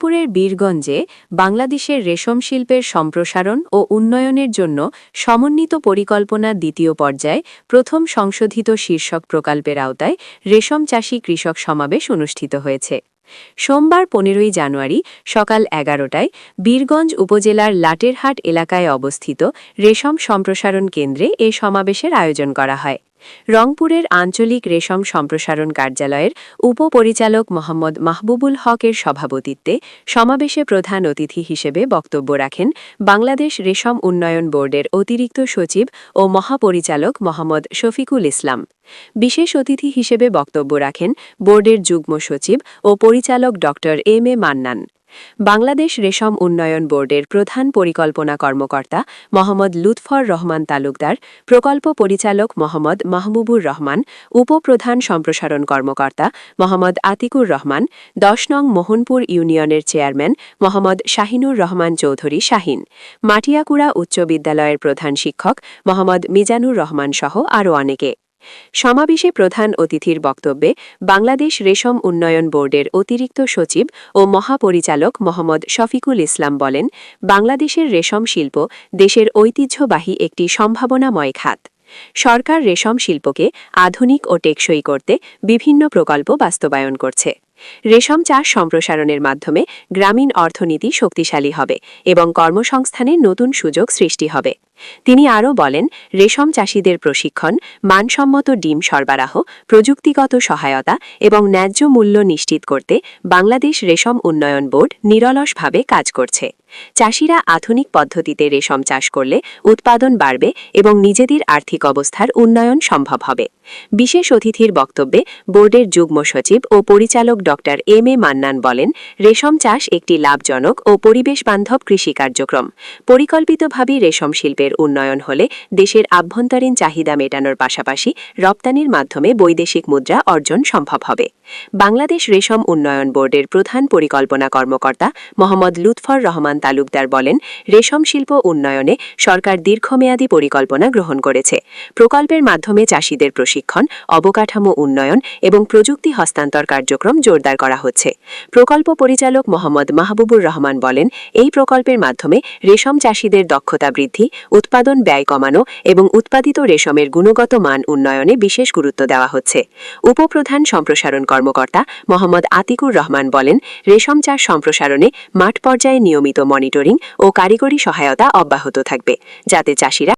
দিনাজপুরের বীরগঞ্জে বাংলাদেশের রেশম শিল্পের সম্প্রসারণ ও উন্নয়নের জন্য সমন্বিত পরিকল্পনা দ্বিতীয় পর্যায়ে প্রথম সংশোধিত শীর্ষক প্রকল্পের আওতায় রেশম চাষী কৃষক সমাবেশ অনুষ্ঠিত হয়েছে। সোমবার পনেরোই জানুয়ারি সকাল এগারোটায় বীরগঞ্জ উপজেলার লাটেরহাট এলাকায় অবস্থিত রেশম সম্প্রসারণ কেন্দ্রে এ সমাবেশের আয়োজন করা হয়। রংপুরের আঞ্চলিক রেশম সম্প্রসারণ কার্যালয়ের উপপরিচালক মোহাম্মদ মাহবুবুল হকের সভাপতিত্বে সমাবেশে প্রধান অতিথি হিসেবে বক্তব্য রাখেন বাংলাদেশ রেশম উন্নয়ন বোর্ডের অতিরিক্ত সচিব ও মহাপরিচালক মোহাম্মদ শফিকুল ইসলাম। বিশেষ অতিথি হিসেবে বক্তব্য রাখেন বোর্ডের যুগ্ম সচিব ও পরিচালক ড এম এ মান্নান। বাংলাদেশ রেশম উন্নয়ন বোর্ডের প্রধান পরিকল্পনা কর্মকর্তা মোহাম্মদ লুৎফর রহমান তালুকদার, প্রকল্প পরিচালক মোহাম্মদ মাহবুবুর রহমান, উপপ্রধান সম্প্রসারণ কর্মকর্তা মোহাম্মদ আতিকুর রহমান, দশ নং মোহনপুর ইউনিয়নের চেয়ারম্যান মোহাম্মদ শাহিনুর রহমান চৌধুরী শাহিন, মাটিয়াকুড়া উচ্চ বিদ্যালয়ের প্রধান শিক্ষক মোহাম্মদ মিজানুর রহমান সহ আরও অনেকে। সমাবেশে প্রধান অতিথির বক্তব্যে বাংলাদেশ রেশম উন্নয়ন বোর্ডের অতিরিক্ত সচিব ও মহাপরিচালক মোহাম্মদ শফিকুল ইসলাম বলেন, বাংলাদেশের রেশম শিল্প দেশের ঐতিহ্যবাহী একটি সম্ভাবনাময় খাত। সরকার রেশম শিল্পকে আধুনিক ও টেকসই করতে বিভিন্ন প্রকল্প বাস্তবায়ন করছে। রেশম চাষ সম্প্রসারণের মাধ্যমে গ্রামীণ অর্থনীতি শক্তিশালী হবে এবং কর্মসংস্থানের নতুন সুযোগ সৃষ্টি হবে। তিনি আরও বলেন, রেশম চাষীদের প্রশিক্ষণ, মানসম্মত ডিম সরবরাহ, প্রযুক্তিগত সহায়তা এবং ন্যায্য মূল্য নিশ্চিত করতে বাংলাদেশ রেশম উন্নয়ন বোর্ড নিরলসভাবে কাজ করছে। চাষিরা আধুনিক পদ্ধতিতে রেশম চাষ করলে উৎপাদন বাড়বে এবং নিজেদের আর্থিক অবস্থার উন্নয়ন সম্ভব হবে। বিশেষ অতিথির বক্তব্যে বোর্ডের যুগ্ম সচিব ও পরিচালক ড এম এ মান্নান বলেন, রেশম চাষ একটি লাভজনক ও পরিবেশ বান্ধব কৃষি কার্যক্রম। পরিকল্পিতভাবে রেশম শিল্পের উন্নয়ন হলে দেশের আভ্যন্তরীণ চাহিদা মেটানোর পাশাপাশি রপ্তানির মাধ্যমে বৈদেশিক মুদ্রা অর্জন সম্ভব হবে। বাংলাদেশ রেশম উন্নয়ন বোর্ডের প্রধান পরিকল্পনা কর্মকর্তা মোহাম্মদ লুৎফর রহমান তালুকদার বলেন, রেশম শিল্প উন্নয়নে সরকার দীর্ঘমেয়াদী পরিকল্পনা গ্রহণ করেছে। প্রকল্পের মাধ্যমে চাষীদের প্রশিক্ষণ, অবকাঠামো উন্নয়ন এবং প্রযুক্তি হস্তান্তর কার্যক্রম জোরদার করা হচ্ছে। প্রকল্প পরিচালক মোহাম্মদ মাহবুবুর রহমান বলেন, এই প্রকল্পের মাধ্যমে রেশম চাষীদের দক্ষতা বৃদ্ধি উৎপাদন ব্যয় কমানো এবং উৎপাদিত রেশমের গুণগত মান উন্নয়নে বিশেষ গুরুত্ব দেওয়া হচ্ছে। উপপ্রধান সম্প্রসারণ কর্মকর্তা মোহাম্মদ আতিকুর রহমান বলেন, রেশম চাষ সম্প্রসারণে মাঠ পর্যায়ে নিয়মিত মনিটরিং ও কারিগরি সহায়তা অব্যাহত থাকবে, যাতে চাষিরা